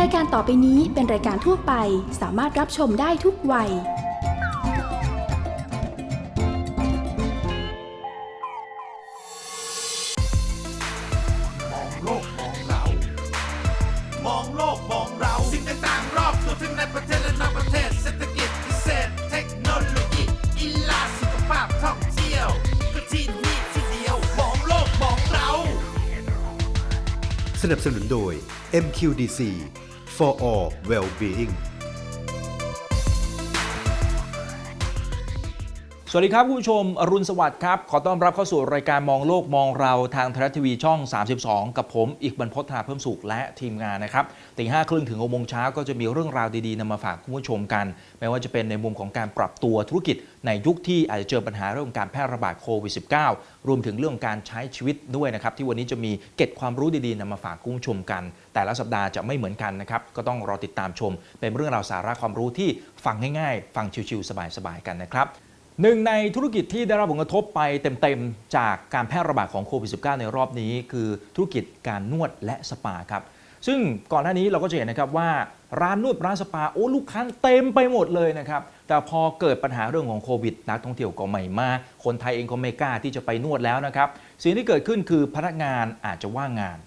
รายการต่อไปนี้เป็นรายการทั่วไปสามารถรับชมได้ทุกวัย มองโลกมองเรา มองโลกมองเรา สิ่งต่างๆรอบตัวทั้งในประเทศและนอกประเทศ เศรษฐกิจเกษตรเทคโนโลยีกีฬาสุขภาพท่องเที่ยวก็ที่นี่ที่เดียว มองโลกมองเรา สนับสนุนโดย MQDC for all well-being วัสดีครับคุณผู้ชมอรุณสวัสดิ์ครับ ขอต้อนรับเข้าสู่รายการมองโลกมองเราทางไทยรัฐทีวีช่อง 32 กับผมอีกบรรพฒนาเพิ่มสุขและทีมงานนะครับตีห้าครึ่งถึงหกโมงเช้าก็จะมีเรื่องราวดีๆนำมาฝากคุณผู้ชมกัน ไม่ว่าจะเป็นในมุมของการปรับตัวธุรกิจในยุคที่อาจจะเจอปัญหาเรื่องการแพร่ระบาดโควิด -19 รวมถึงเรื่องการใช้ชีวิตด้วยนะครับ ที่วันนี้จะมีเก็ดความรู้ดีๆนำมาฝากคุณผู้ชมกัน แต่ละสัปดาห์จะไม่เหมือนกันนะครับก็ต้องรอติดตามชม เป็นเรื่องราวสาระความรู้ที่ฟังง่ายๆ ฟังชิวๆสบายๆกันนะครับ หนึ่งในธุรกิจที่ได้รับผลกระทบไปเต็มๆ จากการแพร่ระบาดของโควิด -19 ในรอบนี้ คือธุรกิจการนวดและสปาครับ ซึ่งก่อนหน้านี้เราก็จะเห็นนะครับว่าร้านนวดร้านสปาโอ้ลูกค้าเต็มไปหมดเลยนะครับ แต่พอเกิดปัญหาเรื่องของโควิด นักท่องเที่ยวก็ไม่มา คนไทยเองก็ไม่กล้าที่จะไปนวดแล้วนะครับ สิ่งที่เกิดขึ้นคือพนักงานอาจจะว่างงาน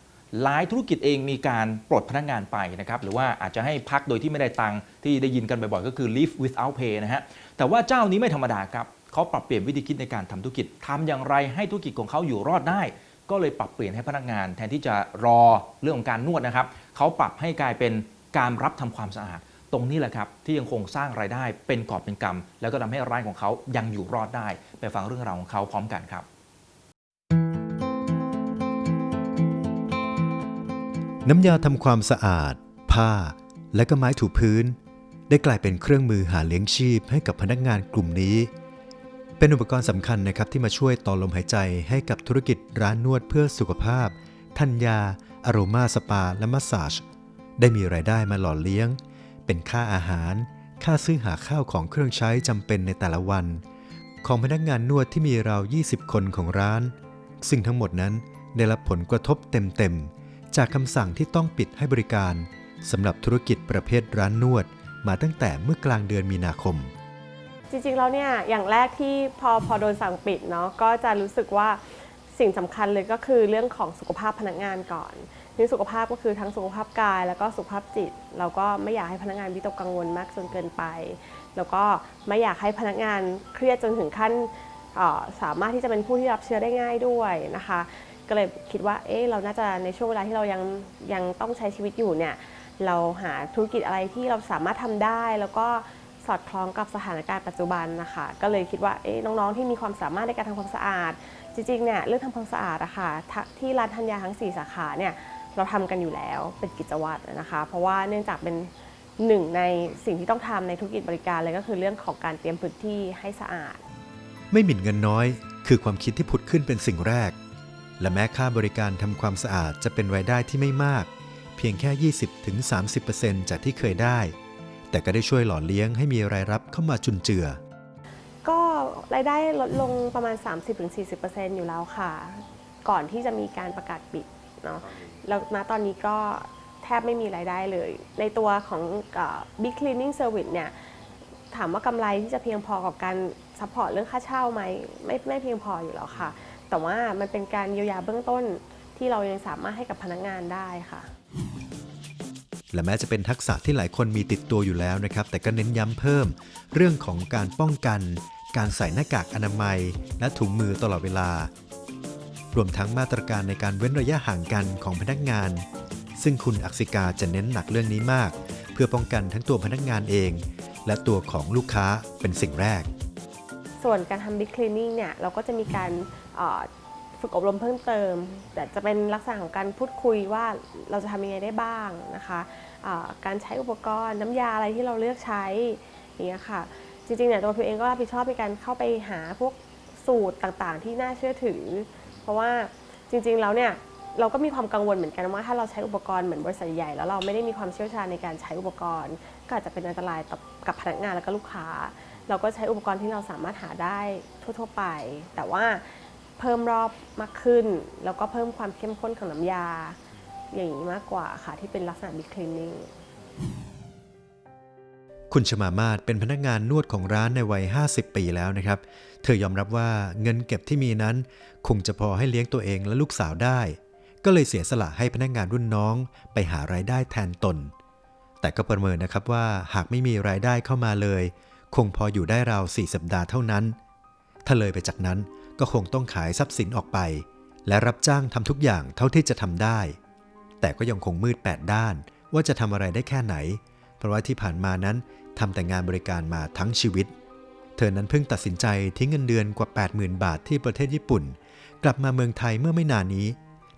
หลายธุรกิจเองมีการปลดพนักงานไปนะครับ หรือว่าอาจจะให้พักโดยที่ไม่ได้ตังค์ที่ได้ยินกันบ่อยๆ ก็คือ leave without pay นะฮะ แต่ว่าเจ้านี้ไม่ธรรมดาครับเขาปรับเปลี่ยนวิธีคิดในการทำธุรกิจทำอย่างไรให้ธุรกิจของเขาอยู่รอดได้ ก็เลยปรับเปลี่ยนให้พนักงาน แทนที่จะรอเรื่องของการนวดนะครับเขาปรับให้กลายเป็นการรับทำความสะอาด ตรงนี้แหละครับที่ยังคงสร้างรายได้เป็นกอบเป็นกำแล้วก็ทำให้ร้านของเขายังอยู่รอดได้ ไปฟังเรื่องราวของเขาพร้อมกันครับน้ำยาทำความสะอาด ผ้า และก็ไม้ถูพื้น ได้กลายเป็นเครื่องมือหาเลี้ยงชีพให้กับพนักงานกลุ่มนี้ เป็นอุปกรณ์สำคัญนะครับที่มาช่วยต่อลมหายใจให้กับธุรกิจร้านนวดเพื่อสุขภาพ ทัญญา อโรมาสปา และมัสซาจได้มีรายได้มาหล่อเลี้ยง เป็นค่าอาหาร ค่าซื้อหาข้าวของเครื่องใช้จำเป็นในแต่ละวัน ของพนักงานนวดที่มีราว 20 คนของร้าน ซึ่งทั้งหมดนั้นได้รับผลกระทบเต็มๆจากคำสั่งที่ต้องปิดให้บริการสำหรับธุรกิจประเภทร้านนวด มาตั้งแต่เมื่อกลางเดือนมีนาคม จริงๆแล้วเนี่ยอย่างแรกที่พอพอโดนสั่งปิดเนาะก็จะรู้สึกว่าสิ่งสำคัญเลยก็คือเรื่องของสุขภาพพนักงานก่อนนี่สุขภาพก็คือทั้งสุขภาพกาย แล้วก็สุขภาพจิต เราก็ไม่อยากให้พนักงานวิตกกังวลมากจนเกินไป แล้วก็ไม่อยากให้พนักงานเครียดจนถึงขั้นสามารถที่จะเป็นผู้ที่รับเชื้อได้ง่ายด้วยนะคะ ก็เลยคิดว่าเอ๊ะเราน่าจะในช่วงเวลาที่เรายังยังต้องใช้ชีวิตอยู่เนี่ย เราหาธุรกิจอะไรที่เราสามารถทำได้ แล้วก็สอดคล้องกับสถานการณ์ปัจจุบันนะคะก็เลยคิดว่าเอ๊ะน้องๆที่มีความสามารถในการทำความสะอาด จริงๆเนี่ยเรื่องทำความสะอาดอะค่ะทะที่ร้านธัญญาทั้ง 4 สาขาเนี่ยเราทำกันอยู่แล้วเป็นกิจวัตรนะคะ เพราะว่าเนื่องจากเป็นหนึ่งในสิ่งที่ต้องทำในธุรกิจบริการเลยก็คือเรื่องของการเตรียมพื้นที่ให้สะอาด ไม่หมิ่นเงินน้อย คือความคิดที่ผุดขึ้นเป็นสิ่งแรก และแม้ค่าบริการทำความสะอาดจะเป็นรายได้ที่ไม่มาก เพียงแค่ 20-30%จากที่เคยได้ แต่ก็ได้ช่วยหล่อเลี้ยงให้มีรายรับเข้ามาจุนเจือ ก็รายได้ลดลงประมาณ 30-40%อยู่แล้วค่ะ ก่อนที่จะมีการประกาศปิดเนาะแล้วณตอนนี้ก็แทบไม่มีรายได้เลย ในตัวของ Big Cleaning Service เนี่ยถามว่ากำไรที่จะเพียงพอกับการซัพพอร์ตเรื่องค่าเช่าไหมไม่ไม่เพียงพออยู่แล้วค่ะ แต่ว่ามันเป็นการเยียวยาเบื้องต้นที่เรายังสามารถให้กับพนักงานได้ค่ะ และแม้จะเป็นทักษะที่หลายคนมีติดตัวอยู่แล้วนะครับ แต่ก็เน้นย้ำเพิ่ม เรื่องของการป้องกัน การใส่หน้ากากอนามัย และถุงมือตลอดเวลา รวมทั้งมาตรการในการเว้นระยะห่างกันของพนักงาน ซึ่งคุณอักษิกาจะเน้นหนักเรื่องนี้มาก เพื่อป้องกันทั้งตัวพนักงานเอง และตัวของลูกค้าเป็นสิ่งแรก ส่วนการทำ Big Cleaning เนี่ยเราก็จะมีการ ฝึกอบรมเพิ่มเติม แต่จะเป็นลักษณะของการพูดคุยว่าเราจะทำยังไงได้บ้างนะคะอ่าการใช้อุปกรณ์น้ำยาอะไรที่เราเลือกใช้อย่างเงี้ยค่ะจริงๆเนี่ยตัวพิวเองก็รับผิดชอบในการเข้าไปหาพวกสูตรต่างๆ ที่น่าเชื่อถือ เพราะว่าจริงๆแล้วเนี่ยเราก็มีความกังวลเหมือนกันว่าถ้าเราใช้อุปกรณ์เหมือนบริษัทใหญ่แล้วเราไม่ได้มีความเชี่ยวชาญในการใช้อุปกรณ์ ก็อาจจะเป็นอันตรายกับพนักงานและก็ลูกค้า เราก็ใช้อุปกรณ์ที่เราสามารถหาได้ทั่ว ๆ ไป แต่ว่า เพิ่มรอบมากขึ้น แล้วก็เพิ่มความเข้มข้นของน้ำยา อย่างนี้มากกว่าค่ะที่เป็นลักษณะ big cleaning คุณชมามาศเป็นพนักงานนวดของร้านในวัย 50 ปีแล้วนะครับ เธอยอมรับว่าเงินเก็บที่มีนั้น คงจะพอให้เลี้ยงตัวเองและลูกสาวได้ ก็เลยเสียสละให้พนักงานรุ่นน้อง ไปหารายได้แทนตน แต่ก็ประเมินนะครับว่าหากไม่มีรายได้เข้ามาเลย คงพออยู่ได้ราว 4 สัปดาห์เท่านั้น ถ้าเลยไปจากนั้น ก็คงต้องขายทรัพย์สินออกไป และรับจ้างทำทุกอย่างเท่าที่จะทำได้ แต่ก็ยังคงมืดแปดด้านว่าจะทำอะไรได้แค่ไหน เพราะว่าที่ผ่านมานั้นทำแต่งานบริการมาทั้งชีวิต เธอนั้นเพิ่งตัดสินใจทิ้งเงินเดือนกว่า 80,000 บาทที่ประเทศญี่ปุ่น กลับมาเมืองไทยเมื่อไม่นานนี้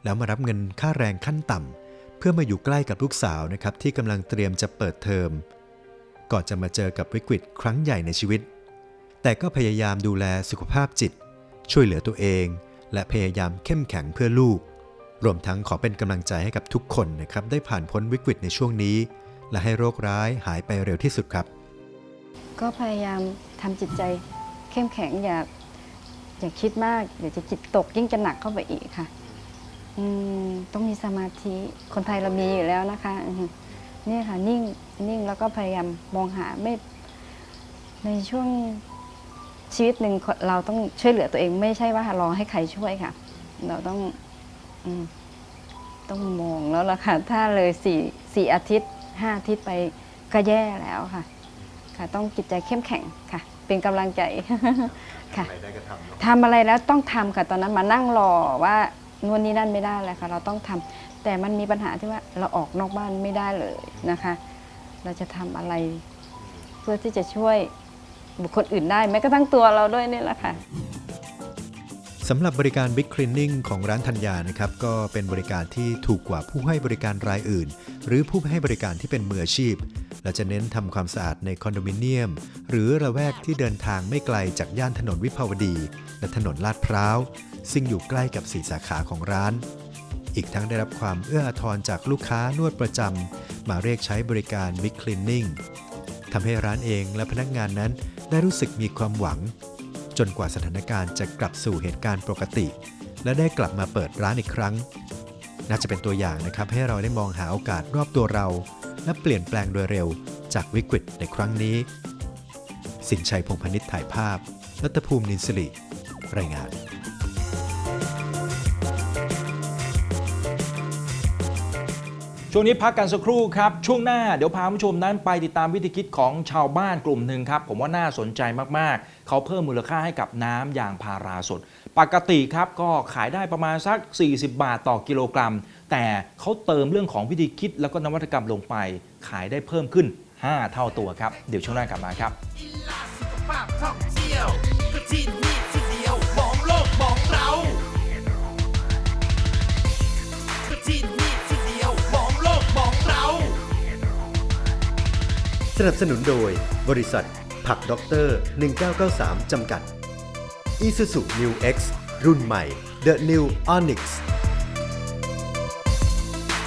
แล้วมารับเงินค่าแรงขั้นต่ำเพื่อมาอยู่ใกล้กับลูกสาวนะครับที่กำลังเตรียมจะเปิดเทอม ก่อนจะมาเจอกับวิกฤตครั้งใหญ่ในชีวิต แต่ก็พยายามดูแลสุขภาพจิต ช่วยเหลือตัวเอง และพยายามเข้มแข็งเพื่อลูก รวมทั้งขอเป็นกำลังใจให้กับทุกคนนะครับได้ผ่านพ้นวิกฤตในช่วงนี้ และให้โรคร้ายหายไปเร็วที่สุดครับ ก็พยายามทำจิตใจเข้มแข็งอย่าอย่าคิดมากเดี๋ยวจะจิตตกยิ่งจะหนักเข้าไปอีกค่ะอืมต้องมีสมาธิคนไทยเรามีอยู่แล้วนะคะเนี่ยค่ะนิ่งนิ่งแล้วก็พยายามมองหาไม่ในช่วง ชีวิตหนึ่งเราต้องช่วยเหลือตัวเอง ไม่ใช่ว่ารอให้ใครช่วยค่ะ เราต้องอืมต้องมองแล้วล่ะค่ะ ถ้าเลยสี่สี่อาทิตย์ห้าอาทิตย์ไปก็แย่แล้วค่ะ ค่ะ ต้องจิตใจเข้มแข็งค่ะ เป็นกำลังใจค่ะทำอะไรแล้วต้องทำค่ะตอนนั้นมานั่งรอว่านวนนี้นั่นไม่ได้เลยค่ะ เราต้องทำแต่มันมีปัญหาที่ว่าเราออกนอกบ้านไม่ได้เลยนะคะ เราจะทำอะไรเพื่อที่จะช่วย บุคคลอื่นได้แม้กระทั่งตัวเราด้วยนี่แหละค่ะสำหรับบริการ Big Cleaning ของร้านธัญญานะครับ ก็เป็นบริการที่ถูกกว่าผู้ให้บริการรายอื่น หรือผู้ให้บริการที่เป็นมืออาชีพ และจะเน้นทำความสะอาดในคอนโดมิเนียม หรือระแวกที่เดินทางไม่ไกลจากย่านถนนวิภาวดี และถนนลาดพร้าว ซึ่งอยู่ใกล้กับสีสาขาของร้าน อีกทั้งได้รับความเอื้ออาทรจากลูกค้านวดประจำมาเรียกใช้บริการ Big Cleaning ทำให้ร้านเองและพนักงานนั้น ได้รู้สึกมีความหวัง จนกว่าสถานการณ์จะกลับสู่เหตุการณ์ปกติ และได้กลับมาเปิดร้านอีกครั้ง น่าจะเป็นตัวอย่างนะครับให้เราได้มองหาโอกาสรอบตัวเรา และเปลี่ยนแปลงโดยเร็วจากวิกฤตในครั้งนี้ สินชัยพงพนิษฐ์ถ่ายภาพรัตภูมินินสิริรายงาน ช่วงนี้พักกันสักครู่ครับ ช่วงหน้าเดี๋ยวพาผู้ชมนั้นไปติดตามวิธีคิดของชาวบ้านกลุ่มหนึ่งครับ ผมว่าน่าสนใจมากๆ เขาเพิ่มมูลค่าให้กับน้ำยางพาราสด ปกติครับก็ขายได้ประมาณสัก 40 บาทต่อกิโลกรัม แต่เขาเติมเรื่องของวิธีคิดแล้วก็นวัตกรรมลงไป ขายได้เพิ่มขึ้น 5 เท่าตัวครับ เดี๋ยวช่วงหน้ากลับมาครับ นับสนุนโดย บริษัท ผักด็อกเตอร์ 1993 จำกัด Isuzu New X รุ่นใหม่ The New Onyx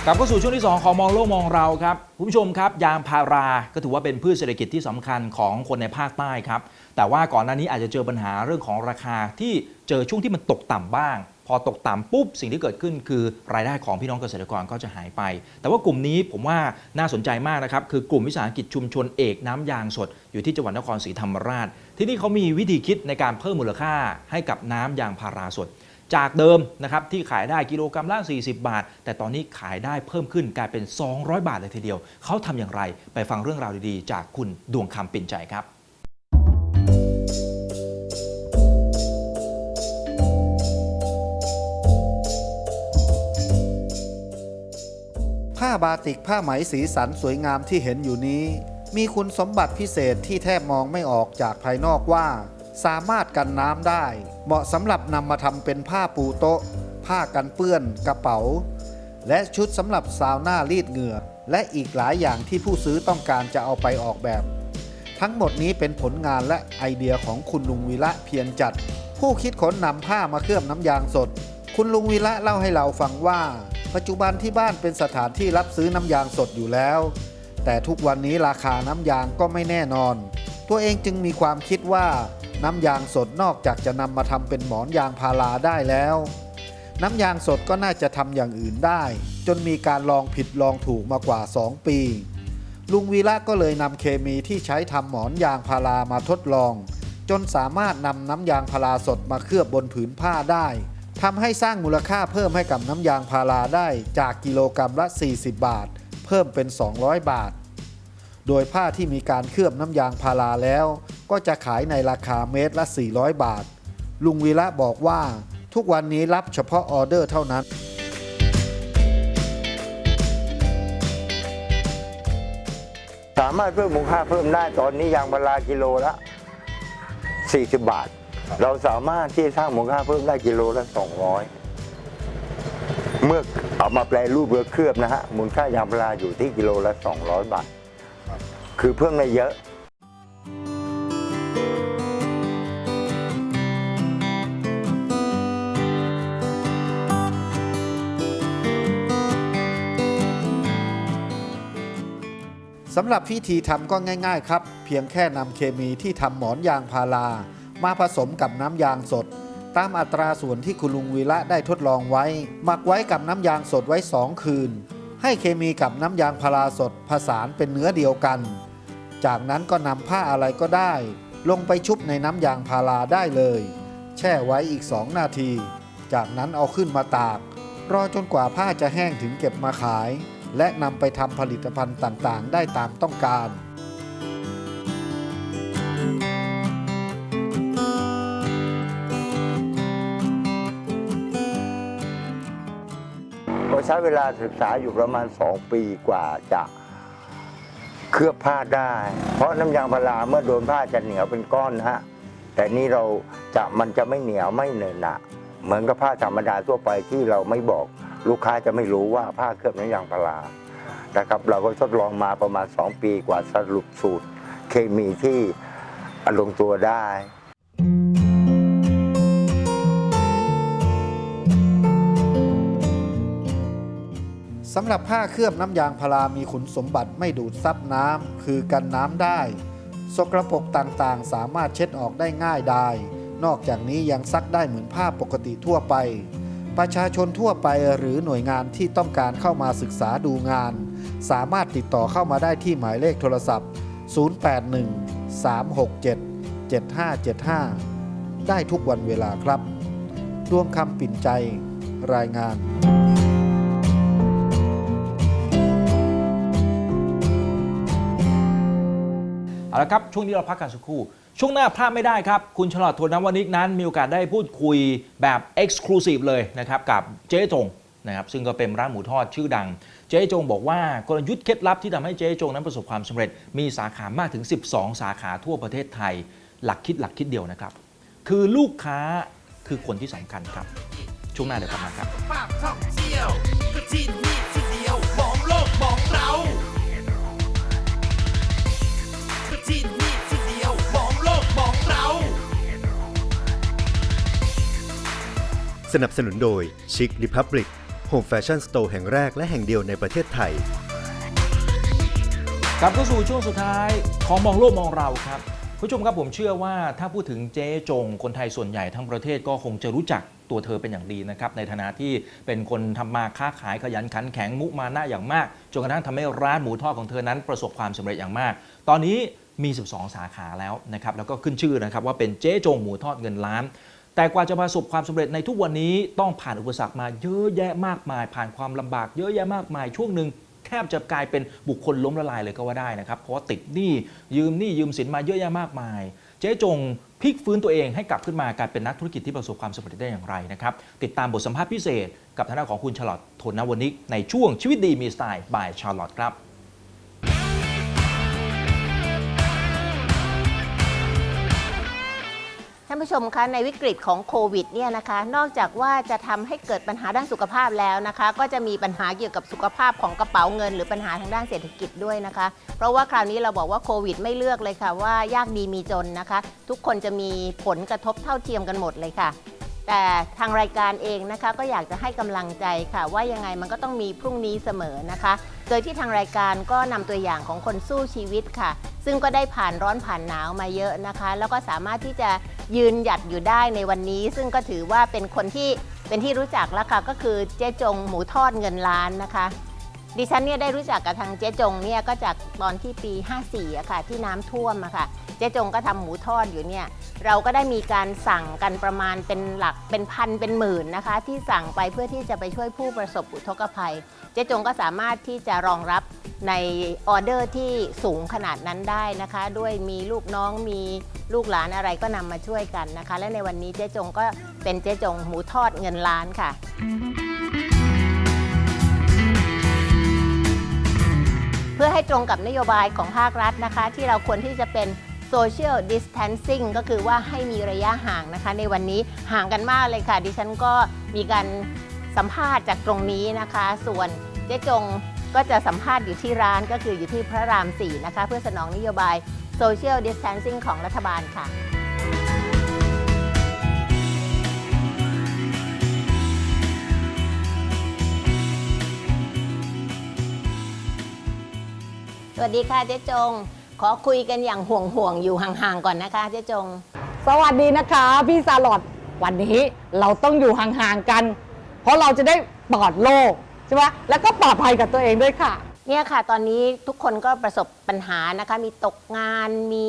กลับเข้าสู่ช่วงที่ 2 ของมองโลกมองเราครับคุณผู้ชมครับ ยางพาราก็ถือว่าเป็นพืชเศรษฐกิจที่สำคัญของคนในภาคใต้ครับ แต่ว่าก่อนหน้านี้อาจจะเจอปัญหาเรื่องของราคาที่เจอช่วงที่มันตกต่ำบ้าง พอตกต่ำปุ๊บสิ่งที่เกิดขึ้นคือรายได้ของพี่น้องเกษตรกรก็จะหายไป แต่ว่ากลุ่มนี้ผมว่าน่าสนใจมากนะครับ คือกลุ่มวิสาหกิจชุมชนเอกน้ำยางสด อยู่ที่จังหวัดนครศรีธรรมราช ที่นี่เขามีวิธีคิดในการเพิ่มมูลค่าให้กับน้ำยางพาราสด จากเดิมนะครับที่ขายได้กิโลกรัมละ 40 บาท แต่ตอนนี้ขายได้เพิ่มขึ้นกลายเป็น 200 บาทเลยทีเดียว เขาทำอย่างไร ไปฟังเรื่องราวดีๆ จากคุณดวงคำปิ่นใจครับ บาติกผ้าไหมสีสันสวยงามที่เห็นอยู่นี้ มีคุณสมบัติพิเศษที่แทบมองไม่ออกจากภายนอกว่า สามารถกันน้ำได้ เหมาะสำหรับนำมาทำเป็นผ้าปูโต๊ะ ผ้ากันเปื้อนกระเป๋า และชุดสำหรับซาวน่ารีดเหงื่อ และอีกหลายอย่างที่ผู้ซื้อต้องการจะเอาไปออกแบบ ทั้งหมดนี้เป็นผลงานและไอเดียของคุณลุงวีระเพียรจัด ผู้คิดขนนำผ้ามาเคลือบน้ำยางสด คุณลุงวีระเล่าให้เราฟังว่า ปัจจุบันที่บ้านเป็นสถานที่รับซื้อน้ำยางสดอยู่แล้ว แต่ทุกวันนี้ราคาน้ำยางก็ไม่แน่นอน ตัวเองจึงมีความคิดว่าน้ำยางสดนอกจากจะนำมาทำเป็นหมอนยางพาราได้แล้ว น้ำยางสดก็น่าจะทำอย่างอื่นได้ จนมีการลองผิดลองถูกมากว่า 2 ปี ลุงวีระก็เลยนำเคมีที่ใช้ทำหมอนยางพารามาทดลอง จนสามารถนำน้ำยางพาราสดมาเคลือบบนผืนผ้าได้ ทำให้สร้างมูลค่าเพิ่มให้กับน้ำยางพาราได้จากกิโลกรรัมละ 40 บาท เพิ่มเป็น 200 บาท โดยผ้าที่มีการเคลือบน้ำยางพาราแล้ว ก็จะขายในราคาเมตรละ 400 บาท ลุงวีระบอกว่าทุกวันนี้รับเฉพาะออเดอร์เท่านั้น สามารถเพิ่มมูลค่าเพิ่มได้ตอนนี้ยางพารากิโลละ40 บาท เราสามารถที่จะสร้างมูลค่าเพิ่มได้กิโลละ200 เมื่อเอามาแปลรูปเรือเคลือบนะฮะมูลค่ายางพาราอยู่ที่กิโลละ 200 บาท คือเพิ่มได้เยอะสำหรับพิธีทำก็ง่าย ๆ ครับ เพียงแค่นำเคมีที่ทำหมอนยางพารา มาผสมกับน้ำยางสด ตามอัตราส่วนที่คุณลุงวีระได้ทดลองไว้ หมักไว้กับน้ำยางสดไว้2คืน ให้เคมีกับน้ำยางพาราสดผสานเป็นเนื้อเดียวกัน จากนั้นก็นำผ้าอะไรก็ได้ ลงไปชุบในน้ำยางพาราได้เลย แช่ไว้อีก2นาที จากนั้นเอาขึ้นมาตาก รอจนกว่าผ้าจะแห้งถึงเก็บมาขาย และนำไปทำผลิตภัณฑ์ต่างๆ ได้ตามต้องการ ใช้เวลาศึกษาอยู่ประมาณ 2 ปีกว่าจะเคลือบผ้าได้ เพราะน้ำยางพาราเมื่อโดนผ้าจะเหนียวเป็นก้อนนะฮะแต่นี่เราจะมันจะไม่เหนียวไม่เหนอะหนะเหมือนกับผ้าธรรมดาทั่วไปที่เราไม่บอกลูกค้าจะไม่รู้ว่าผ้าเคลือบน้ำยางพารานะครับ เราก็ทดลองมาประมาณ 2 ปีกว่าสรุปสูตรเคมีที่ลงตัวได้ สำหรับผ้าเคลือบน้ำยางพารามีขุนสมบัติไม่ดูดซับน้ำคือกันน้ำได้ สกรปรกต่างๆ สามารถเช็ดออกได้ง่ายได้ นอกจากนี้ยังซักได้เหมือนผ้าปกติทั่วไป ประชาชนทั่วไปหรือหน่วยงานที่ต้องการเข้ามาศึกษาดูงาน สามารถติดต่อเข้ามาได้ที่หมายเลขโทรศัพท์ 081 367 7575 ได้ทุกวันเวลาครับ ดวงคำปิ่นใจรายงาน เอาละครับ ช่วงนี้เราพักกันสักครู่ ช่วงหน้าพลาดไม่ได้ครับ คุณฉลอดโทนนวนิกนั้น มีโอกาสได้พูดคุยแบบ Exclusive เลยนะครับ กับเจ๊จงนะครับซึ่งก็เป็นร้านหมูทอดชื่อดัง เจ๊จงบอกว่ากลยุทธ์เคล็ดลับที่ทำให้เจ๊จงนั้นประสบความสำเร็จ มีสาขามากถึง 12 สาขาทั่วประเทศไทย หลักคิดหลักคิดเดียวนะครับ คือลูกค้าคือคนที่สำคัญครับ ช่วงหน้าเดี๋ยวกลับมาครับ สนับสนุนโดย Chic Republic Home Fashion Store แห่งแรกและแห่งเดียวในประเทศไทย กลับเข้าสู่ช่วงสุดท้ายของมองโลกมองเราครับผู้ชมครับผมเชื่อว่าถ้าพูดถึงเจ๊จง คนไทยส่วนใหญ่ทั้งประเทศก็คงจะรู้จักตัวเธอเป็นอย่างดีนะครับ ในฐานะที่เป็นคนทำมาค้าขายขยันขันแข็งมุมานะอย่างมาก จนกระทั่งทำให้ร้านหมูทอดของเธอนั้นประสบความสำเร็จอย่างมาก ตอนนี้มี 12 สาขาแล้วนะครับ แล้วก็ขึ้นชื่อนะครับว่าเป็นเจ๊จงหมูทอดเงินล้าน แต่กว่าจะประสบความสำเร็จในทุกวันนี้ต้องผ่านอุปสรรคมาเยอะแยะมากมาย ผ่านความลำบากเยอะแยะมากมายช่วงหนึ่งแทบจะกลายเป็นบุคคลล้มละลายเลยก็ว่าได้นะครับ เพราะว่าติดหนี้ยืมหนี้ยืมสินมาเยอะแยะมากมาย เจ๊จงพลิกฟื้นตัวเองให้กลับขึ้นมากลายเป็นนักธุรกิจที่ประสบความสำเร็จได้อย่างไรนะครับ ติดตามบทสัมภาษณ์พิเศษ กับทางด้านของคุณชลอตโทนวนิกในช่วงชีวิตดีมีสไตล์บายชาลอตครับานผู้ชมคะในวิกฤตของโควิดเนี่ยนะคะนอกจากว่าจะทำให้เกิดปัญหาด้านสุขภาพแล้วนะคะ ก็จะมีปัญหาเกี่ยวกับสุขภาพของกระเป๋าเงิน หรือปัญหาทางด้านเศรษฐกิจด้วยนะคะ เพราะว่าคราวนี้เราบอกว่าโควิดไม่เลือกเลยค่ะว่ายากดีมีจนนะคะ ทุกคนจะมีผลกระทบเท่าเทียมกันหมดเลยค่ะ แต่ทางรายการเองนะคะก็อยากจะให้กำลังใจค่ะ ว่ายังไงมันก็ต้องมีพรุ่งนี้เสมอนะคะ โดยที่ทางรายการก็นำตัวอย่างของคนสู้ชีวิตค่ะ ซึ่งก็ได้ผ่านร้อนผ่านหนาวมาเยอะนะคะ แล้วก็สามารถที่จะยืนหยัดอยู่ได้ในวันนี้ ซึ่งก็ถือว่าเป็นคนที่เป็นที่รู้จักแล้วค่ะก็คือเจ๊จงหมูทอดเงินล้านนะคะ ดิฉันเนี่ยได้รู้จักกับทางเจ๊จงเนี่ยก็จากตอนที่ปี 54อะค่ะที่น้ำท่วมอะค่ะ เจ๊จงก็ทำหมูทอดอยู่เนี่ย เราก็ได้มีการสั่งกันประมาณเป็นหลักเป็นพันเป็นหมื่นนะคะ ที่สั่งไปเพื่อที่จะไปช่วยผู้ประสบอุทกภัย เจ๊จงก็สามารถที่จะรองรับในออเดอร์ที่สูงขนาดนั้นได้นะคะ ด้วยมีลูกน้องมีลูกหลานอะไรก็นำมาช่วยกันนะคะ และในวันนี้เจ๊จงก็เป็นเจ๊จงหมูทอดเงินล้านค่ะ พื่อให้ตรงกับนโยบายของภาครัฐนะคะ ที่เราควรที่จะเป็น social distancing ก็คือว่าให้มีระยะห่างนะคะ ในวันนี้ห่างกันมากเลยค่ะ ดิฉันก็มีการสัมภาษณ์จากตรงนี้นะคะ ส่วนเจ๊จงก็จะสัมภาษณ์อยู่ที่ร้านก็คืออยู่ที่พระราม 4 นะคะ เพื่อสนองนโยบาย social distancing ของรัฐบาลค่ะ สวัสดีค่ะเจ๊จง ขอคุยกันอย่างห่วงห่วงๆอยู่ห่างๆก่อนนะคะเจ๊จง สวัสดีนะคะ พี่ซาลอดวันนี้เราต้องอยู่ห่างๆกัน เพราะเราจะได้ปลอดโรคใช่ไหมแล้วก็ปลอดภัยกับตัวเองด้วยค่ะ เนี่ยค่ะ ตอนนี้ทุกคนก็ประสบปัญหานะคะ มีตกงานมี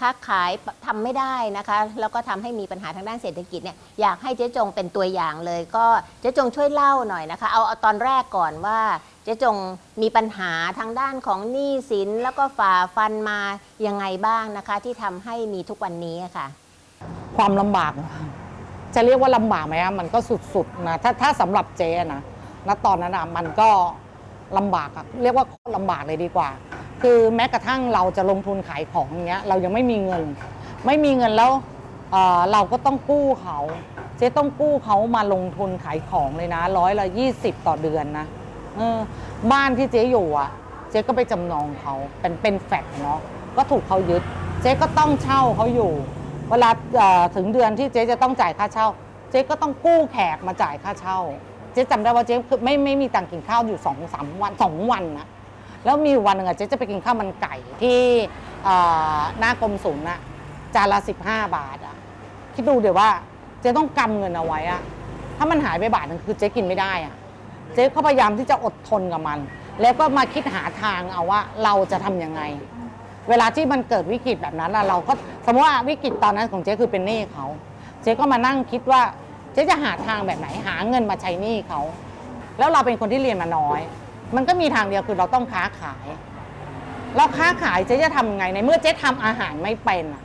ค้าขายทำไม่ได้นะคะ แล้วก็ทำให้มีปัญหาทางด้านเศรษฐกิจเนี่ยอยากให้เจ๊จงเป็นตัวอย่างเลย ก็เจ๊จงช่วยเล่าหน่อยนะคะ เอาเอาตอนแรกก่อนว่า เจ๊จงมีปัญหาทางด้านของหนี้สินแล้วก็ฝ่าฟันมายังไงบ้างนะคะ ที่ทำให้มีทุกวันนี้อะค่ะ ความลำบาก จะเรียกว่าลำบากไหมอะมันก็สุดๆนะถ้าถ้าสำหรับเจ๊นะณตอนนั้นอะมันก็ลำบากอะเรียกว่าโคตรลำบากเลยดีกว่า คือแม้กระทั่งเราจะลงทุนขายของอย่างเงี้ยเรายังไม่มีเงิน ไม่มีเงินแล้วเอ่อเราก็ต้องกู้เขา เจ๊ต้องกู้เขามาลงทุนขายของเลยนะร้อยละยี่สิบต่อเดือนนะ เออบ้านที่เจ๊อยู่อะ เจ๊ก็ไปจำนองเขาเป็นเป็นแฟกเนาะก็ถูกเขายึด เจ๊ก็ต้องเช่าเขาอยู่ เวลาเอ่อถึงเดือนที่เจ๊จะต้องจ่ายค่าเช่า เจ๊ก็ต้องกู้แขกมาจ่ายค่าเช่า เจ๊จำได้ว่าเจ๊คือไม่ไม่มีตังค์กินข้าวอยู่สองสามวันสองวันนะแล้วมีวันหนึ่งอะเจ๊จะไปกินข้าวมันไก่ที่เอ่อหน้ากรมศุลน่ะจานละสิบห้าบาทอะคิดดูเดี๋ยวว่าเจ๊ต้องกำเงินเอาไว้อะถ้ามันหายไปบาทหนึงคือเจ๊กินไม่ได้อะ เจ๊ก็พยายามที่จะอดทนกับมัน แล้วก็มาคิดหาทางเอาว่าเราจะทำยังไง เวลาที่มันเกิดวิกฤตแบบนั้นน่ะเราก็สมมติว่าวิกฤตตอนนั้นของเจ๊คือเป็นหนี้เขา เจ๊ก็มานั่งคิดว่าเจ๊จะหาทางแบบไหนหาเงินมาใช้หนี้เขา แล้วเราเป็นคนที่เรียนมาน้อย มันก็มีทางเดียวคือเราต้องค้าขายเราค้าขายเจ๊จะทำไงในเมื่อเจ๊ทำอาหารไม่เป็นอะ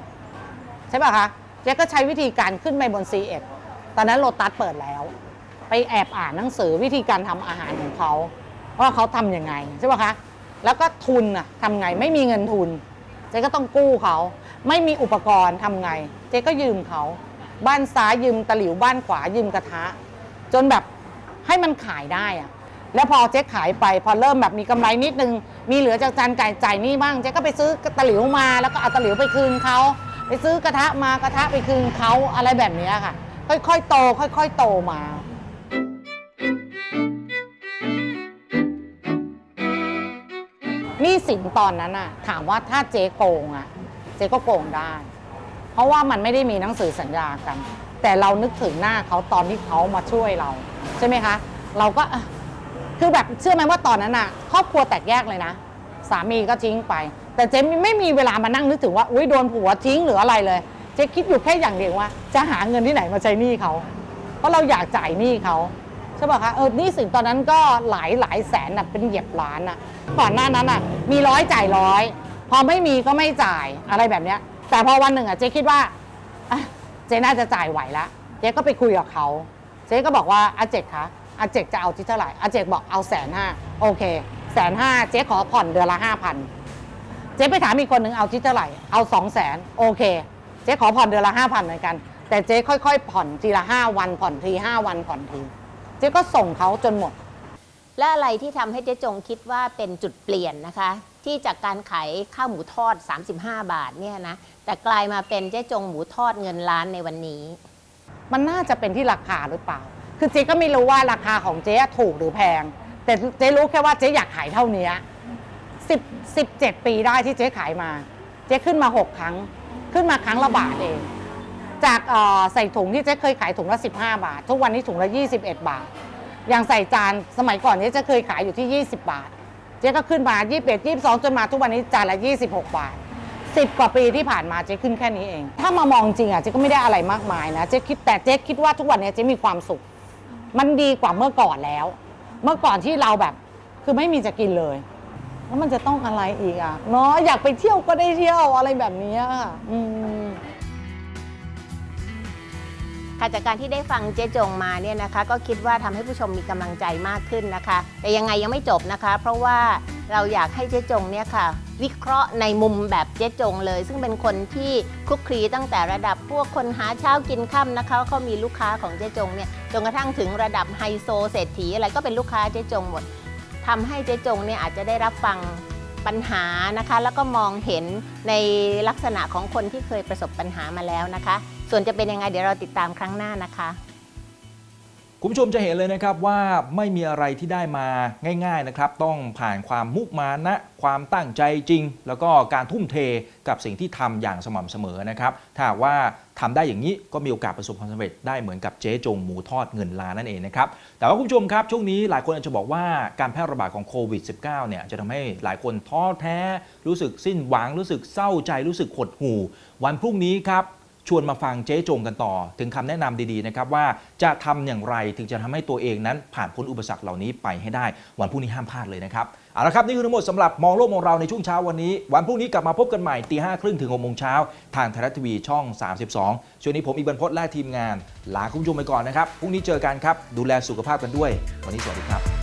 ใช่ป่ะคะ เจ๊ก็ใช้วิธีการขึ้นไปบน c ีเอ็ดตอนนั้นโลตัสเปิดแล้ว ไปแอบอ่านหนังสือวิธีการทำอาหารของเขาว่าเขาทำยังไงใช่ป่ะคะแล้วก็ทุนอะทำไงไม่มีเงินทุน เจ๊ก็ต้องกู้เขา ไม่มีอุปกรณ์ทำไง เจ๊ก็ยืมเขาบ้านซ้ายยืมตะหลิวบ้านขวายืมกระทะ จนแบบให้มันขายได้อะแล้วพอเจ๊ขายไปพอเริ่มแบบมีกำไรนิดนึง มีเหลือจากจานไก่จ่ายนี่บ้างเจ๊ก็ไปซื้อตะหลิวมาแล้วก็เอาตะหลิวไปคืนเขาไปซื้อกระทะมากระทะไปคืนเขาอะไรแบบนี้ค่ะ ค่อยๆโต ค่อย ๆ โตมา นี่สินตอนนั้นอะถามว่าถ้าเจ๊โกงอะเจ๊ก็โกงได้ เพราะว่ามันไม่ได้มีหนังสือสัญญากัน แต่เรานึกถึงหน้าเขาตอนที่เขามาช่วยเรา ใช่ไหมคะ เราก็คือแบบเชื่อไหมว่าตอนนั้นอะครอบครัวแตกแยกเลยนะ สามีก็ทิ้งไป แต่เจ๊ไม่มีเวลามานั่งนึกถึงว่าอุ้ยโดนผัวทิ้งหรืออะไรเลย เจ๊คิดอยู่แค่อย่างเดียวว่า จะหาเงินที่ไหนมาใช้หนี้เขาเพราะเราอยากจ่ายหนี้เขา ช่ป่ะคะเออหนี้สินตอนนั้นก็หลายหลายแสนน่ะเป็นเหยียบล้านน่ะก่อนหน้านั้นน่ะมีร้อยจ่ายร้อยพอไม่มีก็ไม่จ่ายอะไรแบบเนี้ย แต่พอวันหนึ่งอะเจ๊คิดว่าเจ๊น่าจะจ่ายไหวละเจ๊ก็ไปคุยกับเขาเจ๊ก็บอกว่าอาเจกคะอาเจกจะเอาที่เท่าไหร่อาเจกบอกเอาแสนห้าโอเคแสนห้าเจ๊ขอผ่อนเดือนละห้าพันเจ๊ไปถามอีกคนหนึ่งเอาที่เท่าไหร่เอาสองแสนโอเค เจ๊ขอผ่อนเดือนละห้าพันเหมือนกัน แต่เจ๊ค่อยๆ ผ่อนทีละห้าวันผ่อนทีห้าวันผ่อนที เจ๊ก็ส่งเขาจนหมด และอะไรที่ทำให้เจ๊จงคิดว่าเป็นจุดเปลี่ยนนะคะ ที่จากการขายข้าวหมูทอด 35 บาทเนี่ยนะแต่กลายมาเป็นเจ๊จงหมูทอดเงินล้านในวันนี้ มันน่าจะเป็นที่ราคาหรือเปล่า คือเจ๊ก็ไม่รู้ว่าราคาของเจ๊ถูกหรือแพง แต่เจ๊รู้แค่ว่าเจ๊อยากขายเท่านี้สิบสิบเจ็ดปีได้ที่เจ๊ขายมา เจ๊ขึ้นมาหกครั้ง ขึ้นมาครั้งละบาทเอง จากใส่ถุงที่เจ๊เคยขายถุงละ 15 บาท ทุกวันนี้ถุงละ 21 บาท อย่างใส่จานสมัยก่อนเนี้เจ๊เคยขายอยู่ที่ 20 บาท เจ๊ก็ขึ้นมา 21 22 จนมาทุกวันนี้จานละ 26 บาท 10 กว่าปีที่ผ่านมาเจ๊ขึ้นแค่นี้เอง ถ้ามามองจริงอะเจ๊ก็ไม่ได้อะไรมากมายนะเจ๊คิดแต่เจ๊คิดว่าทุกวันนี้เจ๊มีความสุข มันดีกว่าเมื่อก่อนแล้ว เมื่อก่อนที่เราแบบคือไม่มีจะกินเลยแล้วมันจะต้องอะไรอีกอะเนาะอยากไปเที่ยวก็ได้เที่ยวอะไรแบบนี้อะอืม ค่ะจากการที่ได้ฟังเจ๊จงมาเนี่ยนะคะก็คิดว่าทำให้ผู้ชมมีกำลังใจมากขึ้นนะคะ แต่ยังไงยังไม่จบนะคะ เพราะว่าเราอยากให้เจ๊จงเนี่ยค่ะ วิเคราะห์ในมุมแบบเจ๊จงเลย ซึ่งเป็นคนที่คลุกคลีตั้งแต่ระดับพวกคนหาเช้ากินค่ำนะคะเขามีลูกค้าของเจ๊จงเนี่ยจนกระทั่งถึงระดับไฮโซเศรษฐีอะไรก็เป็นลูกค้าเจ๊จงหมดทำให้เจ๊จงเนี่ยอาจจะได้รับฟังปัญหานะคะ แล้วก็มองเห็นในลักษณะของคนที่เคยประสบปัญหามาแล้วนะคะ ส่วนจะเป็นยังไงเดี๋ยวเราติดตามครั้งหน้านะคะคุณผู้ชมจะเห็นเลยนะครับว่าไม่มีอะไรที่ได้มาง่ายๆนะครับ ต้องผ่านความมุมานะ ความตั้งใจจริง แล้วก็การทุ่มเทกับสิ่งที่ทำอย่างสม่ำเสมอนะครับ ถ้าว่าทำได้อย่างนี้ก็มีโอกาสประสบความสำเร็จได้เหมือนกับเจ๊จงหมูทอดเงินล้านนั่นเองนะครับ แต่ว่าคุณผู้ชมครับ ช่วงนี้หลายคนอาจจะบอกว่าการแพร่ระบาดของโควิด -19 เนี่ยจะทำให้หลายคนท้อแท้ รู้สึกสิ้นหวังรู้สึกเศร้าใจรู้สึกหดหู่ วันพรุ่งนี้ครับ ชวนมาฟังเจ๊จงกันต่อ ถึงคำแนะนำดีๆนะครับว่าจะทำอย่างไรถึงจะทำให้ตัวเองนั้นผ่านพ้นอุปสรรคเหล่านี้ไปให้ได้ วันพรุ่งนี้ห้ามพลาดเลยนะครับเอาละครับนี่คือทั้งหมดสำหรับมองโลกมองเราในช่วงเช้าวันนี้ วันพรุ่งนี้กลับมาพบกันใหม่ตีห้าครึ่งถึงหกโมงเช้าทางไทยรัฐทีวีช่อง 32ช่วงนี้ผมอีกบรรพตและทีมงานลาคุณผู้ชมไปก่อนนะครับพรุ่งนี้เจอกันครับดูแลสุขภาพกันด้วย วันนี้สวัสดีครับ